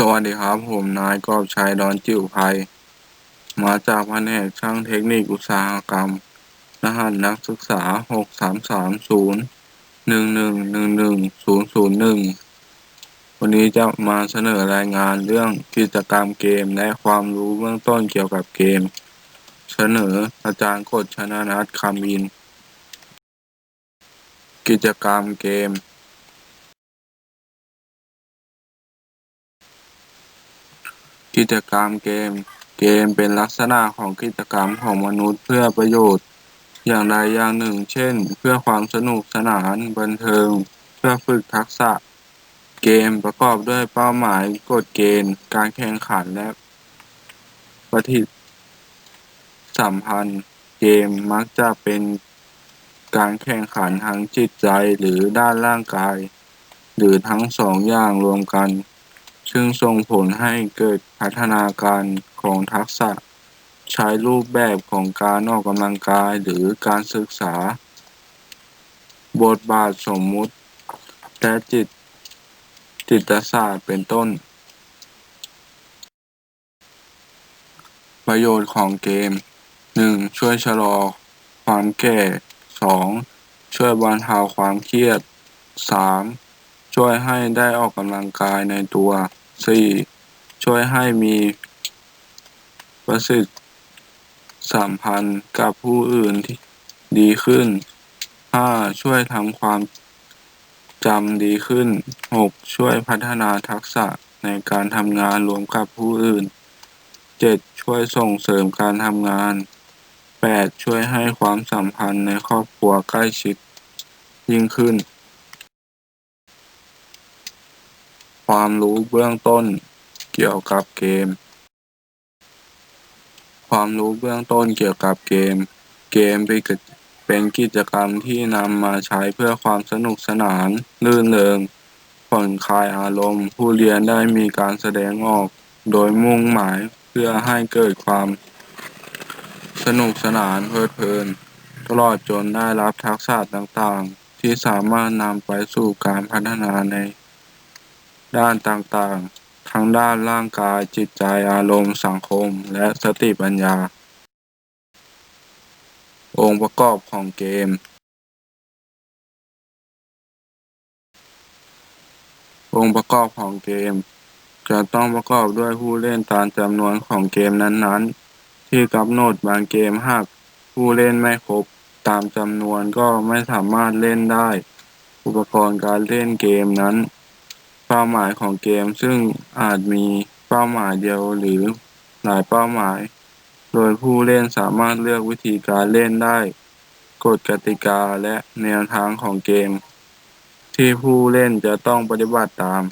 สวัสดีครับ ผมนายกอบชัยดอนจิ๋วไพมาจากแผนกช่างเทคนิคอุตสาหกรรม รหัสนักศึกษาหกสามสามศูนย์หนึ่งหนึ่งหนึ่งหนึ่งศูนย์ศูนย์หนึ่งวันนี้จะมาเสนอรายงานเรื่องกิจกรรมเกมและความรู้เบื้องต้นเกี่ยวกับเกม เสนออาจารย์กฎชนะนัทคำอิน กิจกรรมเกม กิจกรรมเกม เกมเป็นลักษณะของกิจกรรมของมนุษย์เพื่อประโยชน์ อย่างใดอย่างหนึ่ง เช่น เพื่อความสนุกสนานบันเทิง เพื่อฝึกทักษะ เกมประกอบด้วยเป้าหมายกฎเกณฑ์ การแข่งขันและปฏิสัมพันธ์ เกมมักจะเป็นการแข่งขันทางจิตใจหรือด้านร่างกาย หรือทั้งสองอย่างรวมกัน ซึ่งส่งผลให้เกิดพัฒนาการของทักษะ ใช้รูปแบบของการออกกำลังกายหรือการศึกษา บทบาทสมมุติ และจิต จิตศาสตร์เป็นต้น ประโยชน์ของเกม 1. ช่วยชะลอความแก่ 2. ช่วยบรรเทาความเครียด 3. ช่วยให้ได้ออกกำลังกายในตัว 4. ช่วยให้มีประสิทธิสัมพันธ์กับผู้อื่นที่ดีขึ้น 5. ช่วยทำความจำดีขึ้น 6. ช่วยพัฒนาทักษะในการทำงานรวมกับผู้อื่น 7. ช่วยส่งเสริมการทำงาน 8. ช่วยให้ความสัมพันธ์ในครอบครัวใกล้ชิดยิ่งขึ้น ความรู้เบื้องต้น เกี่ยวกับเกม ความรู้เบื้องต้นเกี่ยวกับเกม เกมเป็นกิจเป็นกิจกรรมที่นำมาใช้เพื่อความสนุกสนานรื่นเริงผ่อนคลายอารมณ์ ผู้เรียนได้มีการแสดงออก โดยมุ่งหมายเพื่อให้เกิดความ สนุกสนานเพลิดเพลิน ตลอดจนได้รับทักษะต่างๆ ที่สามารถนำไปสู่การพัฒนาใน ด้านต่าง ๆ ทั้งด้านร่างกาย จิตใจ อารมณ์ สังคม และสติปัญญา องค์ประกอบของเกม องค์ประกอบของเกม จะต้องประกอบด้วยผู้เล่นตามจำนวนของเกมนั้น ๆ ที่กำหนดบางเกมหากผู้เล่นไม่ครบตามจำนวนก็ไม่สามารถเล่นได้ อุปกรณ์การเล่นเกมนั้น เป้าหมายของเกม ซึ่งอาจมีเป้าหมายเดียวหรือหลายเป้าหมาย โดยผู้เล่นสามารถเลือกวิธีการเล่นได้ กฎกติกาและแนวทางของเกม ที่ผู้เล่นจะต้องปฏิบัติตาม